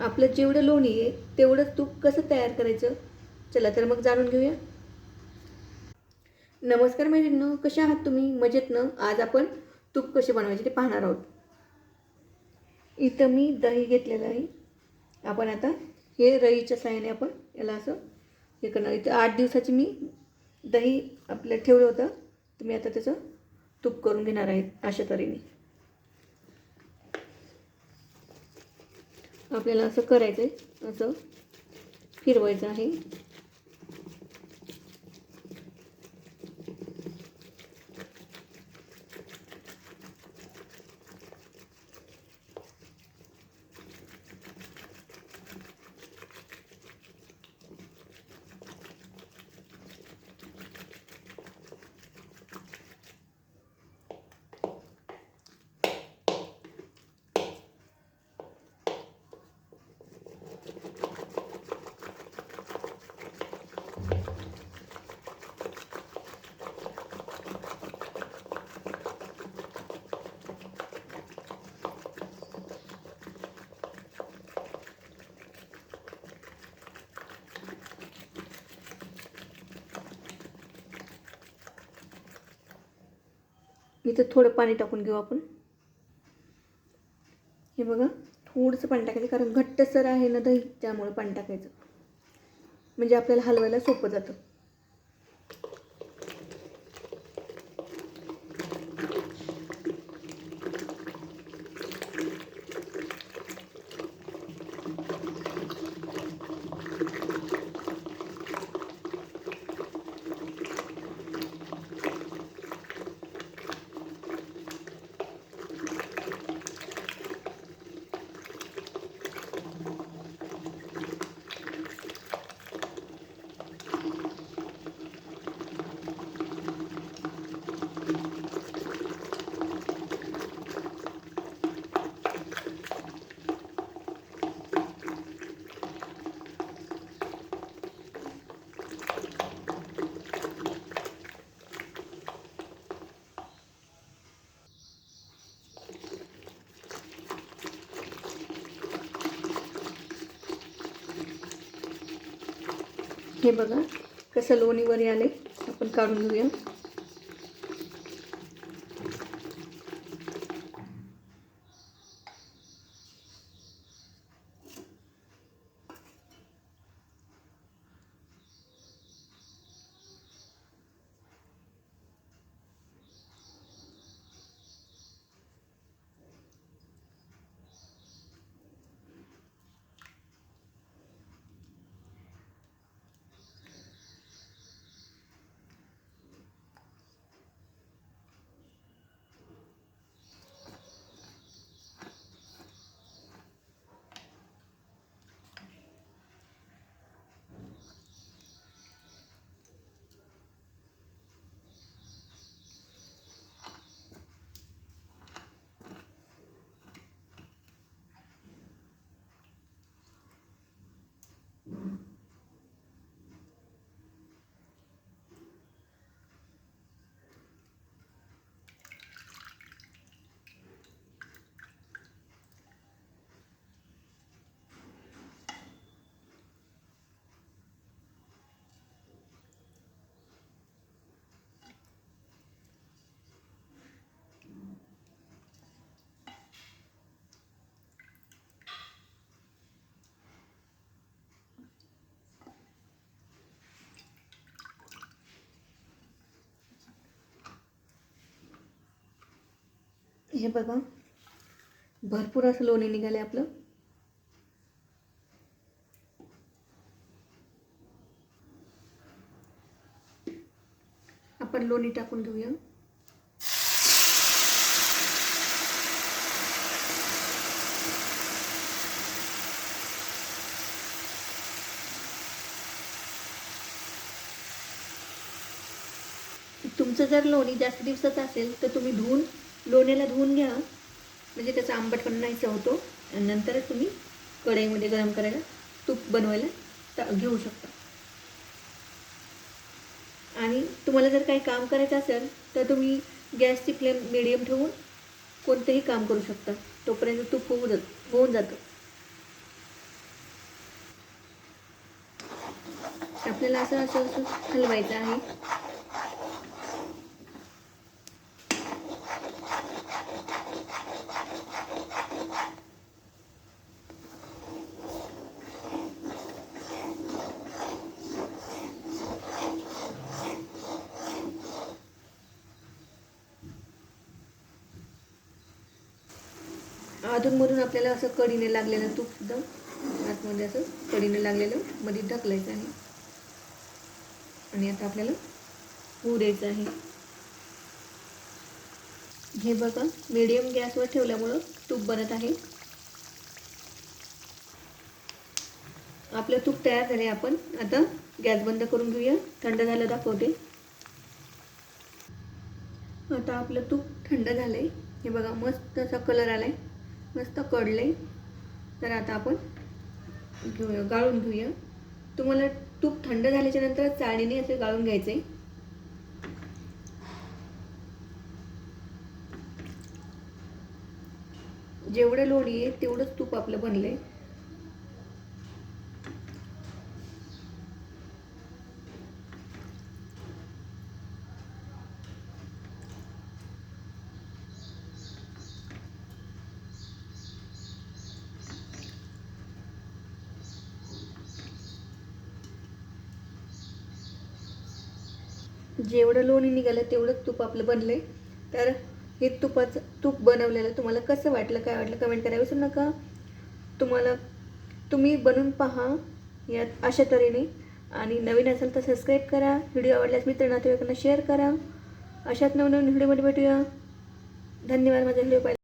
आपलं जेवढं लोणी आहे तेवढं तूप कसं तयार करायचं? चला तर मग जाणून घेऊया. नमस्कार मैत्रिणी कशा आहात तुम्ही? मजेतनं आज आपण तूप कसे बनवायचे ते पाहणार आहोत. इथं मी दही घेतलेलं आहे. आपण आता हे रईच्या साह्याने आपण याला असं हे करणार. इथं आठ दिवसाची मी दही आपल्या ठेवलं होतं. तुम्ही आता त्याचं तूप करून घेणार आहे अशा तऱ्हेने. आपल्याला असं करायचं आहे असं फिरवायचं आहे. इथं थोडं पाणी टाकून घेऊ आपण. हे बघा थोडंसं पाणी टाकायचं कारण घट्टसर आहे ना दही त्यामुळे पाणी टाकायचं. म्हणजे आपल्याला हलवायला सोपं जातं. हे बघा कसं लोणीवर आले आपण काढून घेऊया. हे बघा. भरपूर असं लोणी निघालं आपलं. आपण लोणी टाकून घेऊया. तुमचं जर लोणी जास्त दिवसाचं असेल तर तुम्ही धुवून लोण्याला धुवून घ्या. म्हणजे त्याचा आंबटपणा नाहीसा होतो. आणि नंतरच तुम्ही कढईमध्ये गरम करायला तूप बनवायला घेऊ शकता. आणि तुम्हाला जर काही काम करायचं असेल तर तुम्ही गॅसची फ्लेम मिडियम ठेवून कोणतंही काम करू शकता. तोपर्यंत तूप होऊ जात होऊन जातं. आपल्याला असं असं असं हलवायचं आहे. अधूनमधून आपल्याला असं कडीने लागलेलं तूप सुद्धा आतमध्ये असं कडीने लागलेलं मध्ये ढकलायचं आहे. आणि आता आपल्याला होऊ द्यायचं आहे. हे बघा मीडियम गॅसवर ठेवल्यामुळं तूप बनत आहे. आपलं तूप तयार झाले आपण. आता गॅस बंद करून घेऊया. थंड झालं दाखवते. आता आपलं तूप थंड झालंय. हे बघा मस्त असा कलर आलाय. मस्त कडले. तर आता आपण घेऊया गाळून घेऊया. तुम्हाला तूप थंड झाल्याच्यानंतर चाळणीने असे गाळून घ्यायचे. जेवढं लोणी आहे तेवढंच तूप आपलं बनलंय. जेवढं लोणी निघालं तेवढं तूप आपलं बनलंय. तर हे तुपाचं तूप बनवलेलं तुम्हाला कसं वाटलं काय वाटलं कमेंट करायला विसरू नका. तुम्हाला तुम्ही बनवून पहा यात अशा तऱ्हेने. आणि नवीन असेल तर सबस्क्राईब करा. व्हिडिओ आवडल्यास मित्र नातेवाईकांना शेअर करा. अशाच नवनवीन व्हिडिओमध्ये भेटूया. धन्यवाद. माझा व्हिडिओ पाहिजे